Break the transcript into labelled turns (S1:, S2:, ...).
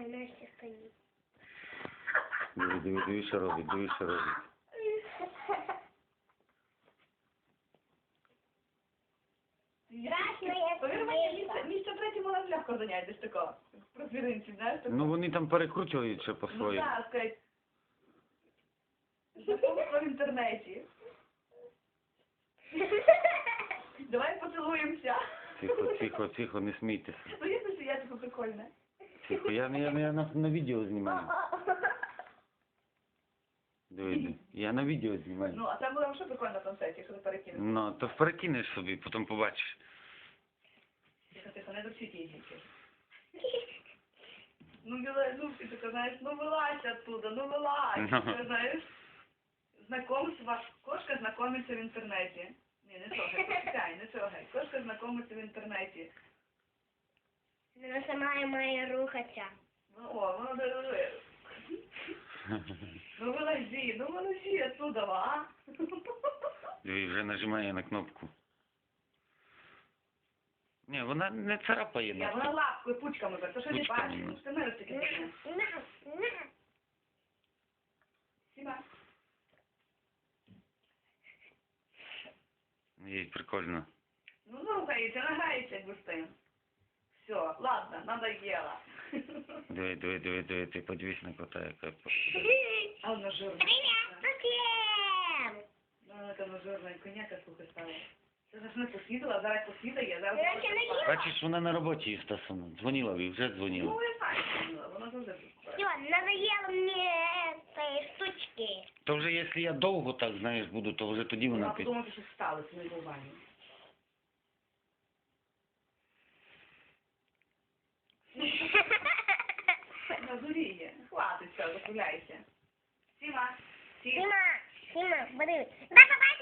S1: Настя стоїть.
S2: Диви, диви, диви, що робить, диви, що робить.
S3: Місце, третє можна легко зайняти, десь тако. Про звіринці, знаєш, тако.
S2: Ну вони там перекручують ще
S3: Ну
S2: по-своєму.
S3: так. Знакомство в інтернеті. Давай поцілуємося.
S2: Тихо, тихо, тихо, не смійтеся.
S3: Ну, є це я таке прикольне.
S2: Тихо, я, я, я на, на відео знімаю. Диви. Я на відео знімаю.
S3: Ну, а це було вже прикольно на концерті, що ти перекинеш.
S2: Ну, то перекинеш собі, потім побачиш.
S3: Тихо, тихо, не досвіт її тільки. Ну, Біла, ну, ти така, знаєш, ну вилазь оттуда, ну вилазь.
S2: Ну.
S3: Ти знаєш, знакомство, кошка знакомиться в інтернеті. Ні, не почекай, не трогай. Кошка знакомиться в інтернеті.
S1: Вона сама має рухатися.
S3: Ну, о, воно диви. Ну вилазі, ну вилазі оттуда, а?
S2: Диви, вже нажимає на кнопку. Ні, вона не царапає
S3: Я вона
S2: нас.
S3: лапкою, пучками, то що не
S2: Пучками,
S3: бачиш,
S2: ну.
S3: ну що не. Сіма.
S2: Їй прикольно.
S3: Ну, ну, рухається, нагається, Густин. Все, ладно, надоело.
S2: Диви, диви, диви, диви, ти подивись на кота, яка.
S3: А вона жирна.
S1: Привет, всем!
S3: Ну, вона там жирна, і коняка, слухай, стала. Це ж не поснідала, зараз поснідає, зараз...
S1: Вона ще не їла.
S2: Бачиш, вона на роботі її стосовно. Дзвонила, і вже дзвонила.
S3: Ну, я знаю, що вона, завжди.
S1: Все, надоело мне этой штучки.
S2: То вже якщо я довго так, знаєш, буду, то вже тоді вона
S3: Вона
S2: під...
S3: подумала, що сталося, не в Хватить, все, закругляйся. Сіма, Сіма.
S1: Сима, Сима, бери. Да, побачиш,